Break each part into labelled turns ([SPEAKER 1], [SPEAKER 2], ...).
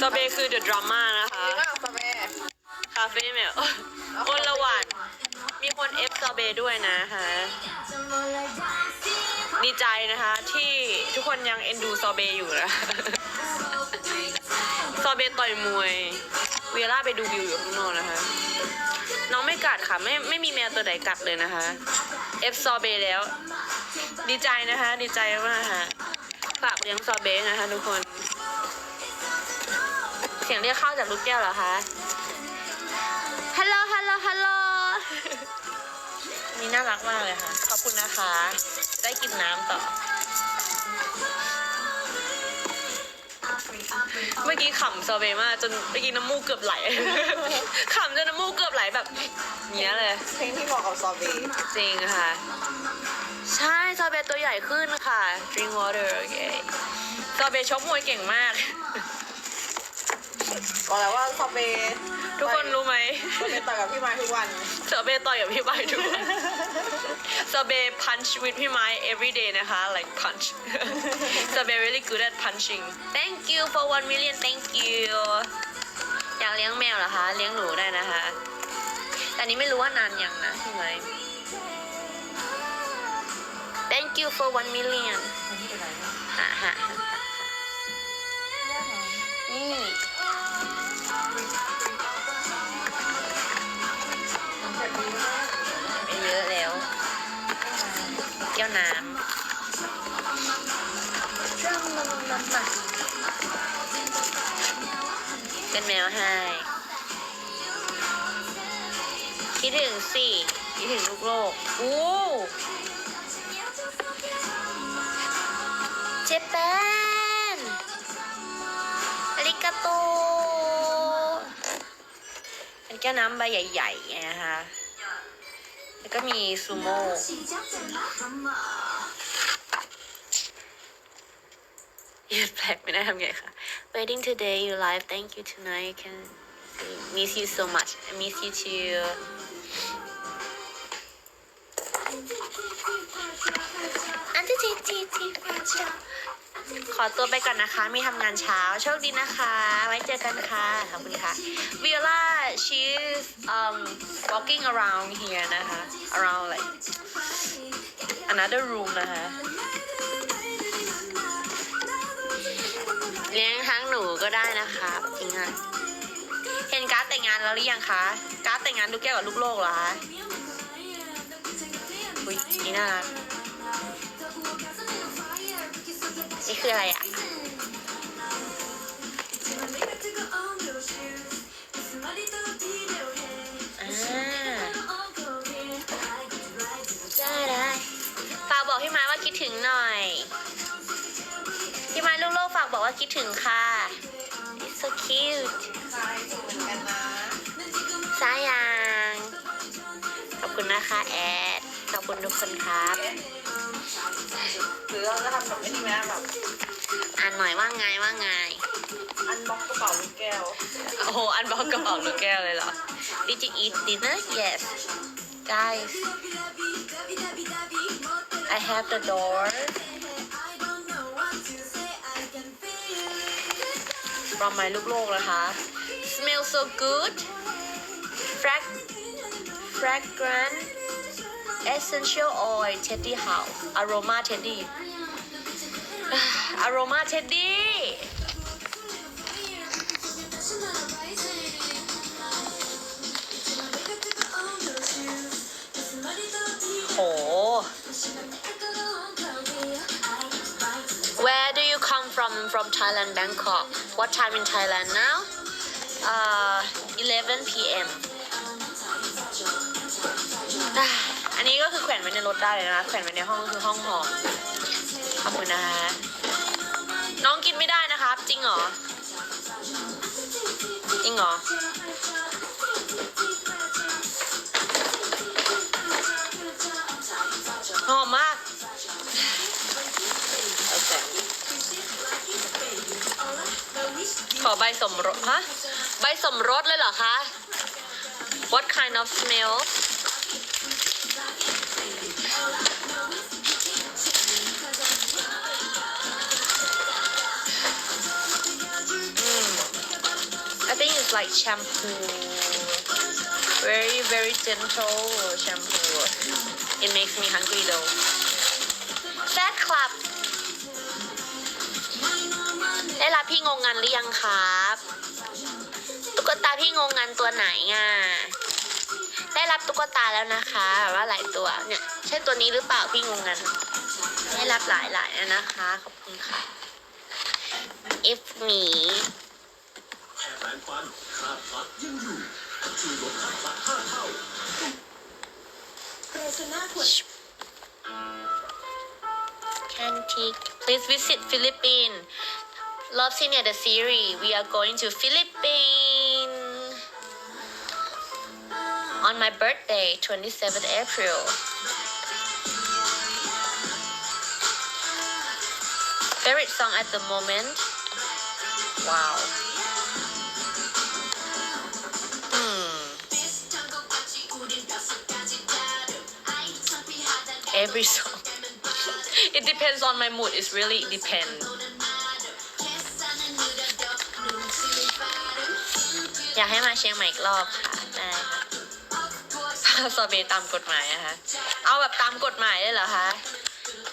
[SPEAKER 1] ซอเบคือ The Drama นะคะ
[SPEAKER 2] นี่ก็สเปรย์
[SPEAKER 1] คาเฟ่แมวคนละหวานมีคนเอฟซอเบด้วยนะคะดีใจนะคะที่ทุกคนยังเอ็นดูซอเบอยู่นะ ซอเบต่อยมวย เวล่าไปดูวิวอยู่ข้างนอกนะคะ น้องไม่กัดค่ะไม่ไม่มีแมวตัวไหนกัดเลยนะคะ เอฟซอเบแล้ว ดีใจนะคะ ดีใจมากค่ะฝากเลี้ยงซอเบนะคะทุกคน เสียงเรียกเข้าจากลูกแก้วเหรอคะ ฮัลโหล ฮัลโหล ฮัลโหล นี่น่ารักมากเลยค่ะ ขอบคุณนะคะ ได้กินน้ำต่อ เมื่อกี้ขำซอเบมากจนเมื่อกี้น้ำมูกเกือบไหล ขำจนน้ำมูกเกือบไหลแบบเนี้ยเลย
[SPEAKER 2] เพลงที่เหมาะกับซอเบย์
[SPEAKER 1] จริงค่ะ ใช่ซอเบตัวใหญ่ขึ้นค่ะ drink water โอเคซอเบชกมวยเก่งมาก
[SPEAKER 2] บอกแล้วว่าซอเบย์
[SPEAKER 1] ทุกคนรู้ไหม
[SPEAKER 2] ซอเบย์ต่อยกับพี่ไม้ทุกวัน
[SPEAKER 1] ซอเบต่อยกับพี่ไม้ทุกวันซอเบ punch with พี่ไม้ every day นะคะ like punch ซอเบ really good at punching thank you for one million thank you อยากเลี้ยงแมวเหรอคะ เลี้ยงหนูได้นะคะ แต่อันนี้ไม่รู้ว่านานยังนะพี่ไม้ thank you for one million ฮ่าฮ่าฮ่าฮ่านี่ ไปเยอะแล้ว แก้วน้ำเป็นแมวให้ คิดถึงสิ คิดถึงลูกโลก อู้เจแปน แก้วน้ำใบใหญ่ๆนะคะ แล้วก็มีซูโม่ยืดแปลกไม่ได้ทำไงคะ Waiting today you live thank you tonight can miss you so much I miss you too อันที่จีจีจี ขอตัวไปก่อนนะคะ มีทำงานเช้า โชคดีนะคะ ไว้เจอกันค่ะ ขอบคุณค่ะ Viola she's um walking around here นะคะ around like another room นะคะเลี้ยงทั้งหนูก็ได้นะคะจริงอะเห็นการ์ดแต่งงานแล้วหรือยังคะการ์ดแต่งงานลูกแก้วกับลูกโลกเหรอคะอุ้ยนี่น่ารัก นี่คืออะไรอะอ่าได้ได้ฝากบอกพี่ไม้ว่าคิดถึงหน่อย พี่ไม้ลูกโลกฝากบอกว่าคิดถึงค่ะ It's so cute
[SPEAKER 2] ใช่เหมือนกันนะ
[SPEAKER 1] สายยังขอบคุณนะคะแอด ขอบคุณทุกคนครับ
[SPEAKER 2] หรือเราจะทำแบบนี้ไหมแบบ
[SPEAKER 1] อ่านหน่อยว่าไงว่าไง
[SPEAKER 2] อันบ็อกกระเป๋าลูกแก้ว
[SPEAKER 1] โอ้โหอันบอกกระเป๋าลูกแก้วเลยเหรอ Did you eat dinner? Yes Guys I have the door from my ลูกโลกนะคะ Smell so good Frag fragrant essential oil Teddy House aroma Teddy aroma Teddy Where do you come from from Thailand Bangkok What time in Thailand now uh 11 p.m. อันนี้ก็คือแขวนไว้ในรถได้เลยนะแขวนไว้ในห้องก็คือห้องหอมขอบคุณนะคะน้องกินไม่ได้นะครับ จริงเหรอจริงเหรอหอมมากขอใบสมรสฮะใบสมรสเลยเหรอคะ What kind of smell I think it's like shampoo very very gentle shampoo it makes me hungry though Fat Club ได้รับพี่งงงันหรือยังครับตุ๊กตาพี่งงงันตัวไหนอะได้รับตุ๊กตาแล้วนะคะแบบว่าหลายตัวเนี่ยใช่ตัวนี้หรือเปล่าพี่งงงันได้รับหลายๆแล้วนะคะขอบคุณค่ะ if me
[SPEAKER 3] แค่แปรงฟันคราบพลัดยังอยู่ช่วยลดคราบพลัดห้าเท่า
[SPEAKER 2] เรซน่าขวด
[SPEAKER 1] Cantique please visit Philippines Love Senior the series we are going to Philippines on my birthday 27th April favorite song at the moment wow Every song it depends on my mood it's really depend อยากให้มาเชียงใหม่อีกรอบค่ะได้ค่ะซอเบตามกฎหมายนะคะ เอาแบบตามกฎหมายเลยเหรอคะ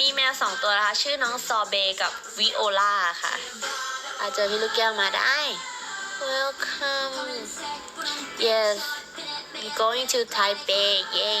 [SPEAKER 1] มีแมวสองตัวนะคะ ชื่อน้องซอเบกับวิโอลาค่ะ อาจเจอพี่ลูกแก้วมาได้ welcome yes I'm going to Taipei yay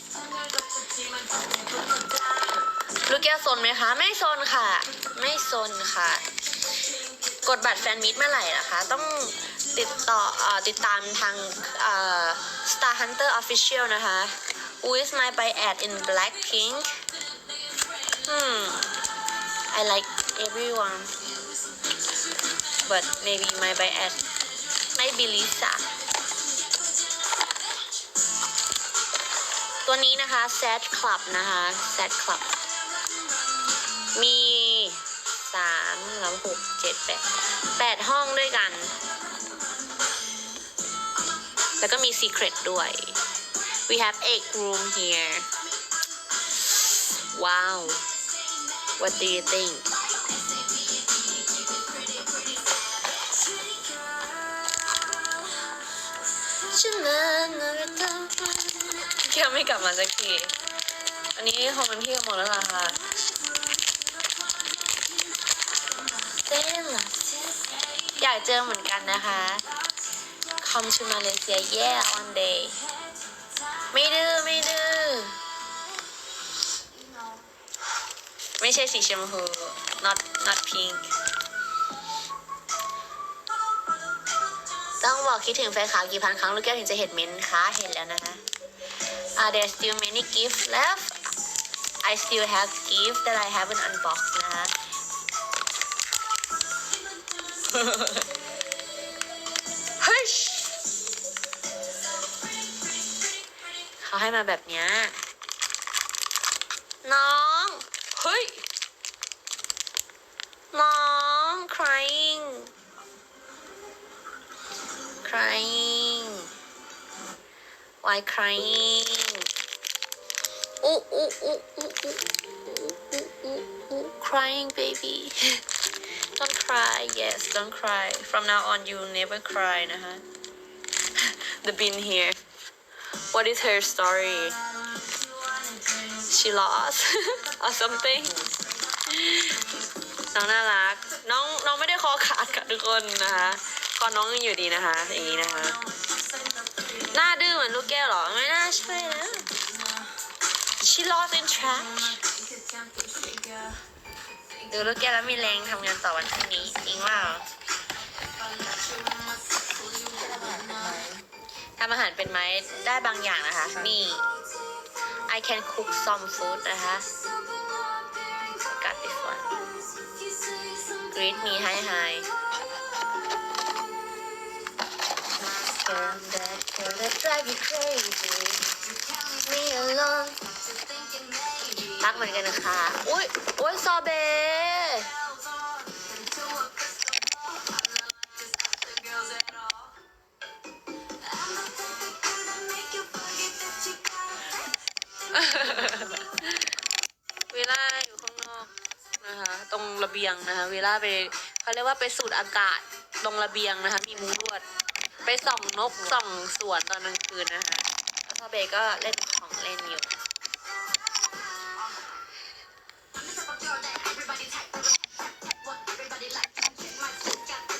[SPEAKER 1] ลูกแก้วซนไหมคะ ไม่โซนค่ะ ไม่โซนค่ะ กดบัตรแฟนมิตเมื่อไหร่นะคะ ต้องติดต่ออติดตามทาง Star Hunter Official นะคะ Who is my by ad in Blackpink hmm I like everyone but maybe my by ad might be Lisa ตัวนี้นะคะ Sad Club นะคะ Sad Club มีสามแล้วหกเจ็ดแปดแปดห้องด้วยกัน แล้วก็มี Secret ด้วย we have eight room here wow what do you think ฉันนั้นอะไรต้อง เที่ยวไม่กลับมาสักที อันนี้คงเป็นที่หมดแล้วล่ะค่ะอยากเจอเหมือนกันนะคะ Come to Malaysia yeah one day ไม่ดื้อไม่ดื้อไม่ใช่สีชมพู not not pink ต้องบอกคิดถึงแฟนขาวกี่พันครั้งลูกแก้วถึงจะเห็นเม้นคะเห็นแล้วนะคะ Are there still many gifts left I still have gifts that I haven't unboxed นะคะ เฮ้ยเขาให้มาแบบเนี้ยน้อง เฮ้ย น้อง crying crying why crying? oh oh oh oh oh oh oh oh! crying baby. don't cry. Yes, don't cry. From now on, you will never cry, nah. -huh. the bin here. What is her story? She lost or something. น้องน่ารัก น้องน้องไม่ได้คอขาดค่ะทุกคนนะคะคอน้องยังอยู่ดีนะคะอย่างนี้นะคะ หน้าดื้อเหมือนลูกแก้วหรอ ไม่น่าใช่นะ she lost in trash ดูลูกแก้วแล้วมีแรงทำงานต่อวันพรุ่งนี้จริงว่าทำอาหารเป็นไหมได้บางอย่างนะคะ นี่ I can cook some food นะคะ got this one greet me hi hi Girl, that girl that drive you crazy me alone รักเหมือนกันนะคะ อุ้ยอุ้ยซอเบเวลาอยู่ข้างนอกนะคะ ตรงระเบียงนะคะ เวลาไปเขาเรียกว่าไปสูดอากาศตรงระเบียงนะคะ มีมุ้งลวด ไปส่องนกส่องสวนตอนกลางคืนนะคะแล้วพ่อเบย์ก็เล่นของเล่นอยู่